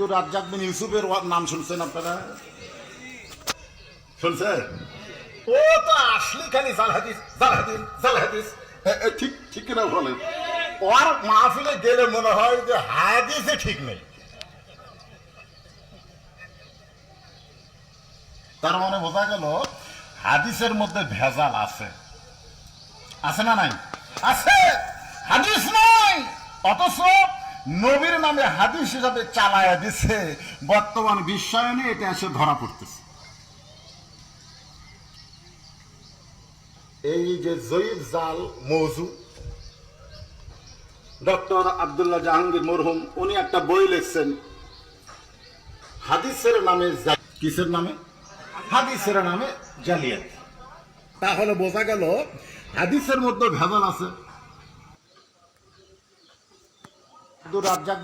আব্দুর রাজ্জাক বিন ইউসুফের নাম শুনছেন আপনারা? শুনছেন? ও তো আসলি খালি জাল হাদিস জাল হাদিস জাল হাদিস। এ, এ, ঠিক ঠিক কিনা বলেন? ওর মাহফিলে গেলে মনে হয় যে হাদিসে ঠিক নেই। তার মানে বোঝা গেল হাদিসের মধ্যে ভেজাল আছে। আছে না নাই? আছে! হাদিস নাই! অথচ নবীর নামে হাদিস হিসাবে চালায়া দিছে। বর্তমান বিশ্বায়নে এটা এসে ধরা পড়তেছে। এই যে জয়ীব জাল মৌজু, ডক্টর আব্দুল্লাহ জাহাঙ্গীর মরহুম, উনি একটা বই লিখছেন। হাদিসের নামে কিসের নামে? হাদিসের নামে জালিয়াত। তাহলে বোঝা গেল, হাদিসের মধ্যে ভেজাল আছে। আব্দুর রাজ্জাক